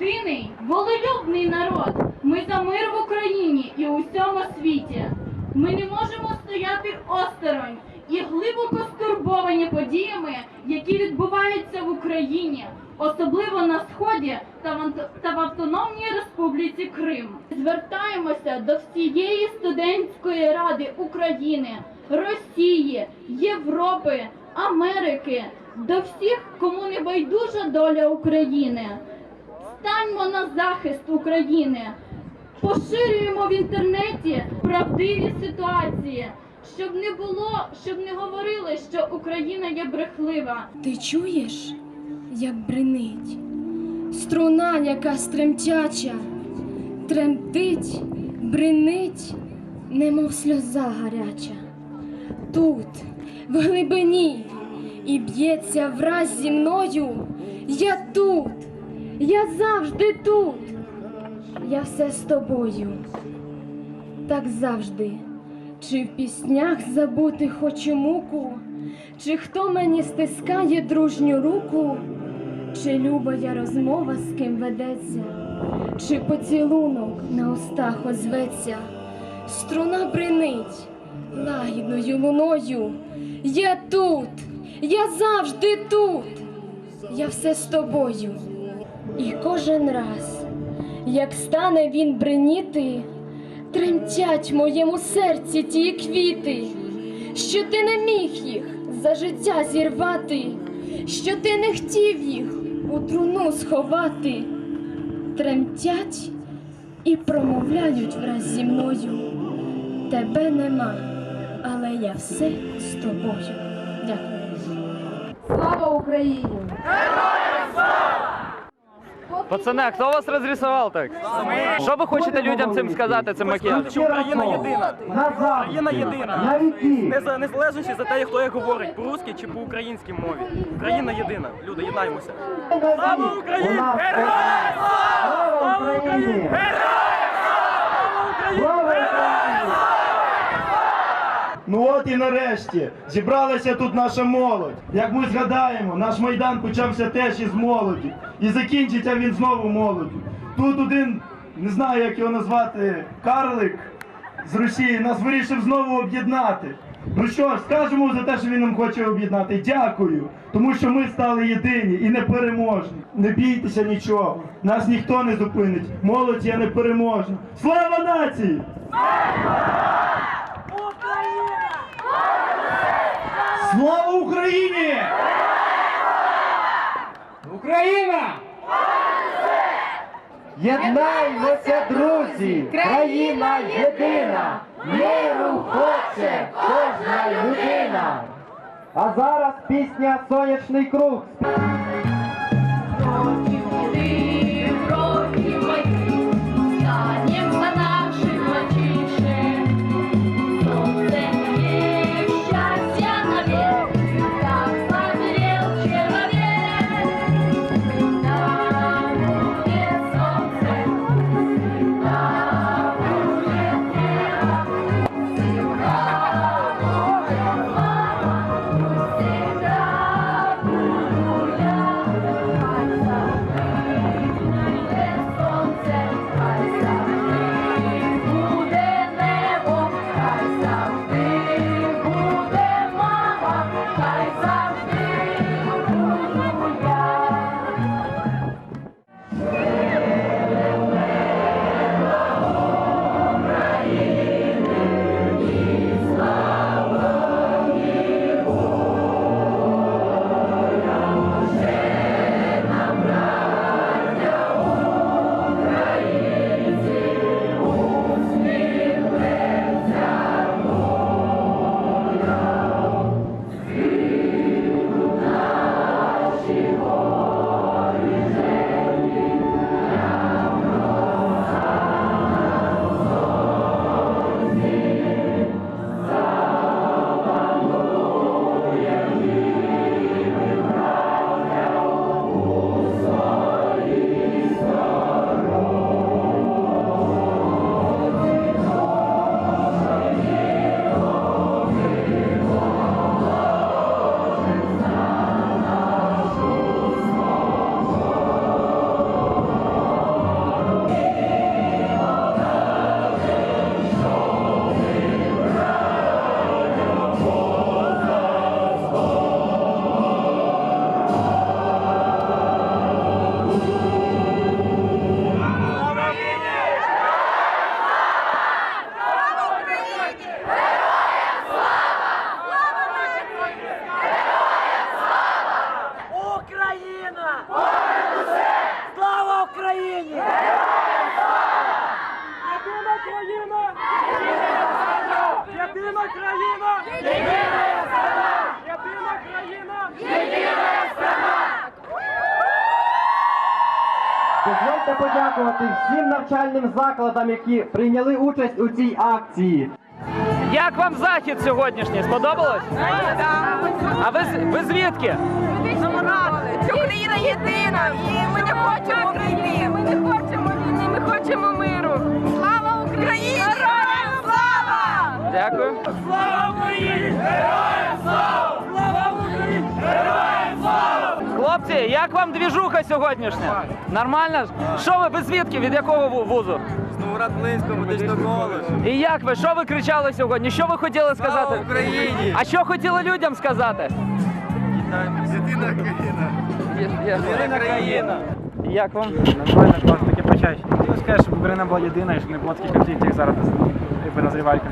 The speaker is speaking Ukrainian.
єдиний волелюбний народ. Ми за мир в Україні і у всьому світі. Ми не можемо стояти осторонь і глибоко стурбовані подіями, які відбуваються в Україні, особливо на сході та в, Автономній Республіці Крим. Звертаємося до всієї студентської ради України, Росії, Європи, Америки, до всіх, кому не байдужа доля України. Станьмо на захист України, поширюємо в інтернеті правдиві ситуації, щоб не було, щоб не говорили, що Україна є брехлива. Ти чуєш, як бринить струна, яка стремтяча, тремтить, бринить, немов сльоза гаряча. Тут, в глибині, і б'ється враз зі мною. Я тут, я завжди тут, я все з тобою. Так завжди. Чи в піснях забути хочу муку, чи хто мені стискає дружню руку, чи люба я розмова з ким ведеться, чи поцілунок на устах озветься, струна бринить лагідною луною. Я тут, я завжди тут, я все з тобою. І кожен раз, як стане він бриніти, тремтять в моєму серці ті квіти, що ти не міг їх за життя зірвати, що ти не хотів їх у труну сховати, тремтять і промовляють враз зі мною. Тебе нема, але я все з тобою. Дякую. Слава Україні! Пацани, а хто вас розрисував так? Що ви хочете людям цим сказати цим макіяжем? Україна єдина. Україна єдина. Не за незалежності за те, хто як говорить, по-русски чи по-українській мові. Україна єдина. Люди, єднаймося. Слава Україні! Героям слава! Слава Україні! Героям слава! Слава Україні! Ну от і нарешті зібралася тут наша молодь. Як ми згадаємо, наш майдан почався теж із молоді. І закінчиться він знову молоддю. Тут один, не знаю, як його назвати, карлик з Росії нас вирішив знову об'єднати. Ну що ж, скажемо за те, що він нам хоче об'єднати. Дякую. Тому що ми стали єдині і непереможні. Не бійтеся нічого. Нас ніхто не зупинить. Молодь є непереможна. Слава нації! Слава Україні! Україна! Єднаймося, друзі! Країна єдина! Миру хоче кожна людина! А зараз пісня Сонячний круг. Україна! Слава Україні! Єдина країна! Єдина країна! Єдина страна! Єдина країна! Єдина страна! Дозвольте подякувати всім навчальним закладам, які прийняли участь у цій акції. Як вам захід сьогоднішній? Сподобалось? А ви, ви звідки? Україна єдина, і ми не хочемо війни. Ми не хочемо війни, ми хочемо миру. Слава Україні! Героям слава! Дякую. Хлопці, як вам двіжуха сьогоднішня? Нормально? ж? Що ви, ви звідки? Від якого ву- вузу? Новоград Волинського медичного коледжу. І як ви? Що ви кричали сьогодні? Що ви хотіли сказати? Україні! А що хотіли людям сказати? Єдина країна! Єдина країна! Як вам? Нормально, класно, таке почаще. Ну, скажеш, щоб Україна була єдина, і щоб не було таких конфліктів, як зараз назрівають.